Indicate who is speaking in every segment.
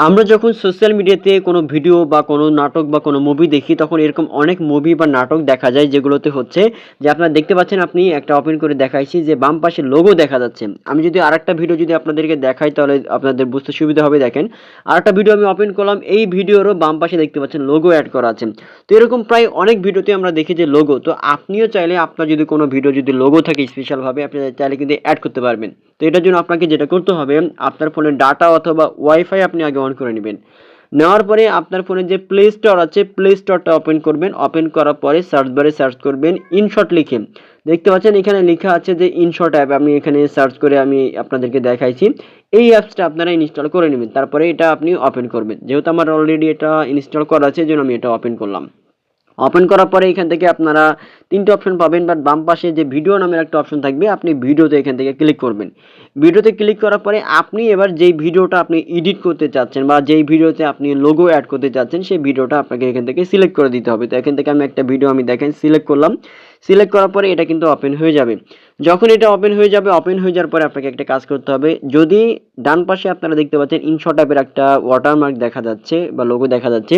Speaker 1: আমরা যখন সোশ্যাল মিডিয়াতে কোনো ভিডিও বা কোনো নাটক বা কোনো মুভি দেখি, তখন এরকম অনেক মুভি বা নাটক দেখা যায় যেগুলোতে হচ্ছে যে আপনারা দেখতে পাচ্ছেন আপনি একটা ওপেন করে দেখাইছি যে বাম পাশে লোগো দেখা যাচ্ছে। আমি যদি আর একটা ভিডিও যদি আপনাদেরকে দেখাই, তাহলে আপনাদের বুঝতে সুবিধা হবে, দেখেন। আরেকটা ভিডিও আমি ওপেন করলাম, এই ভিডিওরও বাম পাশে দেখতে পাচ্ছেন লোগো অ্যাড করা আছে। তো এরকম প্রায় অনেক ভিডিওতে আমরা দেখি যে লোগো তো আপনিও চাইলে আপনার যদি কোনো ভিডিও যদি লোগো থাকে স্পেশালভাবে আপনি চাইলে কিন্তু অ্যাড করতে পারবেন। তো এটার জন্য আপনাকে যেটা করতে হবে, আপনার ফোনের ডাটা অথবা ওয়াইফাই আপনি আগে অন করে নেবেন। নেওয়ার পরে আপনার ফোনে যে প্লে স্টোর আছে প্লে স্টোরটা ওপেন করবেন। ওপেন করার পরে সার্চ বারে সার্চ করবেন ইনশট লিখে। দেখতে পাচ্ছেন এখানে লেখা আছে যে ইনশট অ্যাপ আমি এখানে সার্চ করে আমি আপনাদেরকে দেখাইছি। এই অ্যাপসটা আপনারা ইনস্টল করে নেবেন, তারপরে এটা আপনি ওপেন করবেন। যেহেতু আমার অলরেডি এটা ইনস্টল করা আছে জন্য আমি এটা ওপেন করলাম। ওপেন করার পরে এখান থেকে আপনারা তিনটে অপশন পাবেন বাট বাম পাশে যে ভিডিও নামের একটা অপশন থাকবে, আপনি ভিডিওতে এখান থেকে ক্লিক করবেন। ভিডিওতে ক্লিক করার পরে আপনি এবার যেই ভিডিওটা আপনি এডিট করতে চাচ্ছেন বা যেই ভিডিওতে আপনি লোগো অ্যাড করতে চাচ্ছেন, সেই ভিডিওটা আপনাকে এখান থেকে সিলেক্ট করে দিতে হবে। তো এখান থেকে আমি একটা ভিডিও আমি দেখেন সিলেক্ট করলাম। সিলেক্ট করার পরে এটা কিন্তু ওপেন হয়ে যাবে। যখন এটা ওপেন হয়ে যাবে ওপেন হয়ে যাওয়ার পরে আপনাকে একটা কাজ করতে হবে। যদি ডান পাশে আপনারা দেখতে পাচ্ছেন ইনশট অ্যাপের একটা ওয়াটারমার্ক দেখা যাচ্ছে বা লোগো দেখা যাচ্ছে,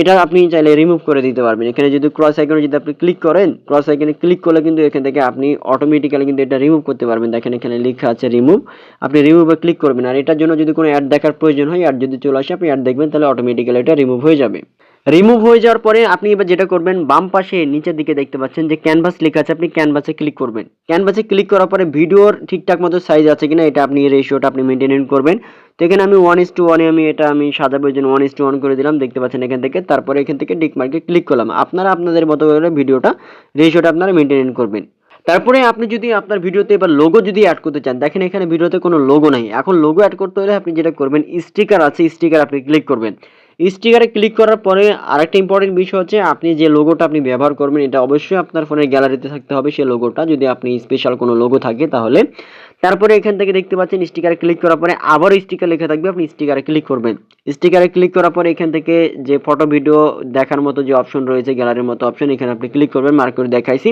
Speaker 1: এটা আপনি চাইলে রিমুভ করে দিতে পারবেন। এখানে যদি ক্রস আইকনে যদি আপনি ক্লিক করেন ক্রস আইকনে ক্লিক করলে কিন্তু এখান থেকে আপনি অটোমেটিক্যালি কিন্তু এটা রিমুভ করতে পারবেন। দেখেন এখানে লেখা আছে রিমুভ আপনি রিমুভে ক্লিক করবেন। আর এটার জন্য যদি কোনো অ্যাড দেখার প্রয়োজন হয় অ্যাড যদি চলে আসে, আপনি অ্যাড দেখবেন, তাহলে অটোমেটিক্যালি এটা রিমুভ হয়ে যাবে। রিমুভ হয়ে যাওয়ার পরে আপনি এবার যেটা করবেন, বাম পাশে নিচের দিকে দেখতে পাচ্ছেন যে ক্যানভাস লেখা আছে, আপনি ক্যানভাসে ক্লিক করবেন। ক্যানভাসে ক্লিক করার পরে ভিডিওর ঠিকঠাক মতো সাইজ আছে কিনা, এটা আপনি রেশিওটা আপনি মেনটেন করবেন। তো এখানে আমি ওয়ান ইস টু ওয়ানে আমি এটা আমি এই জন্য ওয়ান ইস টু ওয়ান করে দিলাম, দেখতে পাচ্ছেন এখান থেকে। তারপরে এখান থেকে ডিক মার্কে ক্লিক করলাম। আপনারা আপনাদের মতো করে ভিডিওটা রেশিওটা আপনারা মেনটেন করবেন। তারপরে আপনি যদি আপনার ভিডিওতে এবার লোগো যদি অ্যাড করতে চান, দেখেন এখানে ভিডিওতে কোনো লোগো নাই। এখন লোগো অ্যাড করতে হলে আপনি যেটা করবেন স্টিকার আছে স্টিকার আপনি ক্লিক করবেন। স্টিকারে ক্লিক করার পরে আরেকটা ইম্পর্টেন্ট বিষয় হচ্ছে, আপনি যে লোগোটা আপনি ব্যবহার করবেন, এটা অবশ্যই আপনার ফোনের গ্যালারিতে থাকতে হবে সেই লোগোটা যদি আপনি স্পেশাল কোনো লোগো থাকে তাহলে। তারপরে এখান থেকে দেখতে পাচ্ছেন স্টিকারে ক্লিক করার পরে আবারও স্টিকার লেখা থাকবে, আপনি স্টিকারে ক্লিক করবেন। স্টিকারে ক্লিক করার পরে এখান থেকে যে ফটো ভিডিও দেখার মতো যে অপশন রয়েছে গ্যালারির মতো অপশন এখানে আপনি ক্লিক করবেন মার্ক করে দেখাইছি।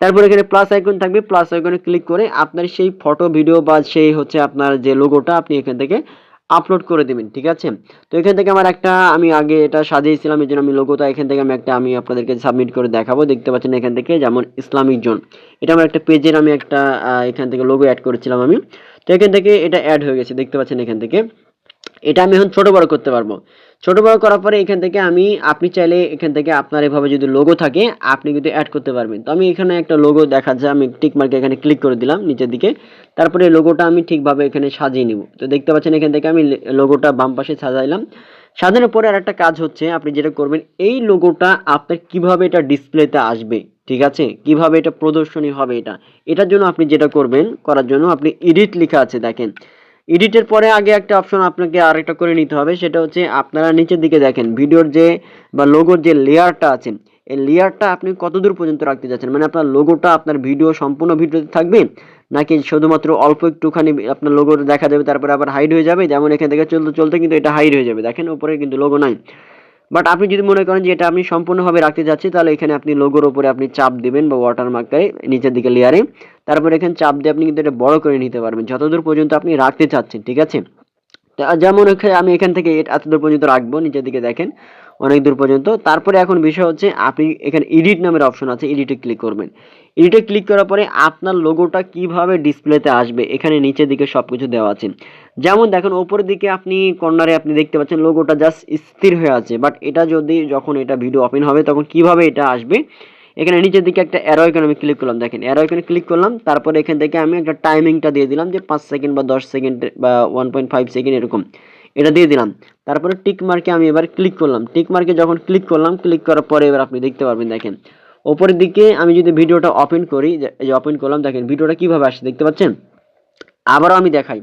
Speaker 1: তারপর এখানে প্লাস আইকন থাকবে প্লাস আইকনে ক্লিক করে আপনার সেই ফটো ভিডিও বা সেই হচ্ছে আপনার যে লোগোটা আপনি এখান থেকে আপলোড করে দেবেন, ঠিক আছে? তো এখান থেকে আমার একটা, আমি আগে এটা সাজিয়েছিলাম, এই জন্য আমি লোগোটা এখান থেকে আমি একটা, আমি আপনাদেরকে সাবমিট করে দেখাবো। দেখতে পাচ্ছেন এখান থেকে যেমন ইসলামিক জোন এটা আমার একটা পেজের আমি একটা এখান থেকে লোগো অ্যাড করেছিলাম আমি। তো এখান থেকে এটা অ্যাড হয়ে গেছে, দেখতে পাচ্ছেন এখান থেকে। এটা আমি এখন ছোট বড় করতে পারব। ছোট বড় করার পরে এখান থেকে আমি, আপনি চাইলে এখান থেকে আপনার এভাবে যদি লোগো থাকে, আপনি কিন্তু অ্যাড করতে পারবেন। তো আমি এখানে একটা লোগো দেখা যায়, আমি টিক মার্কে এখানে ক্লিক করে দিলাম নিচের দিকে। তারপরে লোগোটা আমি ঠিকভাবে এখানে সাজিয়ে নিব। তো দেখতে পাচ্ছেন এখান থেকে আমি লোগোটা বাম পাশে সাজাইলাম। সাজানোর পরে আর একটা কাজ হচ্ছে, আপনি যেটা করবেন, এই লোগোটা আপনার কীভাবে এটা ডিসপ্লেতে আসবে, ঠিক আছে? কীভাবে এটা প্রদর্শনী হবে এটা? এটার জন্য আপনি যেটা করবেন, করার জন্য আপনি এডিট লেখা আছে, দেখেন। এডিটের পরে আগে একটা অপশন আপনাকে আরেকটা করে নিতে হবে, সেটা হচ্ছে আপনারা নিচের দিকে দেখেন, ভিডিওর যে বা লোগোর যে লেয়ারটা আছে, এই লেয়ারটা আপনি কতদূর পর্যন্ত রাখতে যাচ্ছেন? মানে আপনার লোগোটা আপনার ভিডিও সম্পূর্ণ ভিডিওতে থাকবে, নাকি শুধুমাত্র অল্প একটুখানি আপনার লোগো দেখা যাবে, তারপরে আবার হাইড হয়ে যাবে? যেমন এখান থেকে চলতে চলতে কিন্তু এটা হাইড হয়ে যাবে। দেখেন, উপরে কিন্তু লোগো নাই। বাট আপনি যদি মনে করেন যে এটা আমি সম্পূর্ণভাবে রাখতে যাচ্ছি, তাহলে এখানে আপনি লোগোর ওপরে আপনি চাপ দেবেন বা ওয়াটারমার্কটাই নিচের দিকে লেয়ারে তারপর এখানে চাপ দিয়ে আপনি কিন্তু এটা বড় করে নিতে পারবেন, যতদূর পর্যন্ত আপনি রাখতে চাচ্ছেন, ঠিক আছে? যেমন আমি এখান থেকে এতদূর এত দূর পর্যন্ত রাখব, নিচের দিকে দেখেন। অনেক দূর পর্যন্ত। তারপরে এখন বিষয় হচ্ছে, আপনি এখানে এডিট নামের অপশন আছে এডিটে ক্লিক করবেন। এডিটে ক্লিক করার পরে আপনার লোগোটা কীভাবে ডিসপ্লেতে আসবে, এখানে নিচের দিকে সব কিছু দেওয়া আছে। যেমন দেখেন, ওপরের দিকে আপনি কর্নারে আপনি দেখতে পাচ্ছেন লোগোটা জাস্ট স্থির হয়ে আছে। বাট এটা যদি, যখন এটা ভিডিও ওপেন হবে, তখন কীভাবে এটা আসবে? এখানে নিচের দিকে একটা অ্যারো আমি ক্লিক করলাম। দেখেন অ্যারো আইকনে ক্লিক করলাম, তারপরে এখান থেকে আমি একটা টাইমিংটা দিয়ে দিলাম যে পাঁচ সেকেন্ড বা দশ সেকেন্ড বা ওয়ান পয়েন্ট ফাইভ সেকেন্ড এরকম। এটা দিয়ে দিলাম। তারপরে টিক মার্কে আমি এবার ক্লিক করলাম। টিক মার্কে যখন ক্লিক করলাম ক্লিক করার পরে এবার আপনি দেখতে পারবেন, দেখেন। ওপরের দিকে আমি যদি ভিডিওটা ওপেন করি, যে- ওপেন করলাম, দেখেন, ভিডিওটা কীভাবে আসছে দেখতে পাচ্ছেন? আবারও আমি দেখাই।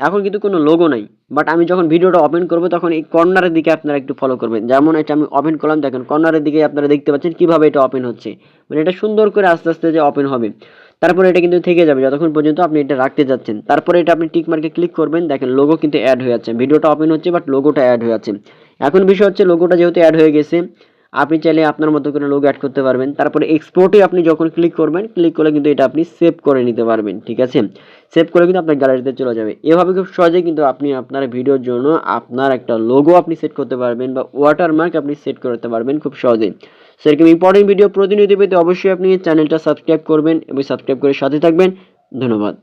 Speaker 1: এখন কিন্তু কোনো লোগো নাই। বাট আমি যখন ভিডিওটা ওপেন করব, তখন এই কর্নারের দিকে আপনারা একটু ফলো করবেন। যেমন এটা আমি ওপেন করলাম, দেখেন কর্নারের দিকে আপনারা দেখতে পাচ্ছেন কীভাবে এটা ওপেন হচ্ছে। মানে এটা সুন্দর করে আস্তে আস্তে যে ওপেন হবে। তারপরে এটা কিন্তু থেকে যাবে, যতক্ষণ পর্যন্ত আপনি এটা রাখতে যাচ্ছেন। তারপরে এটা আপনি টিক মার্কে ক্লিক করবেন, দেখেন লোগো কিন্তু অ্যাড হয়ে যাচ্ছে। ভিডিওটা ওপেন হচ্ছে বাট লোগোটা অ্যাড হয়ে যাচ্ছে। এখন বিষয় হচ্ছে লোগোটা যেহেতু অ্যাড হয়ে গেছে আপনি চাইলে আপনার মতো করে লোগো অ্যাড করতে পারবেন। তারপরে এক্সপোর্টে আপনি যখন ক্লিক করবেন ক্লিক করলে কিন্তু এটা আপনি সেভ করে নিতে পারবেন, ঠিক আছে? সেভ করে কিন্তু আপনার গ্যালারিতে চলে যাবে। এভাবে খুব সহজেই কিন্তু আপনি আপনার ভিডিওর জন্য আপনার একটা লোগো আপনি সেট করতে পারবেন বা ওয়াটারমার্ক আপনি সেট করতে পারবেন খুব সহজেই। সেরকম ইম্পর্টেন্ট ভিডিও প্রতিনিয়ত পেতে অবশ্যই আপনি চ্যানেলটা সাবস্ক্রাইব করবেন এবং সাবস্ক্রাইব করে সাথে থাকবেন। ধন্যবাদ।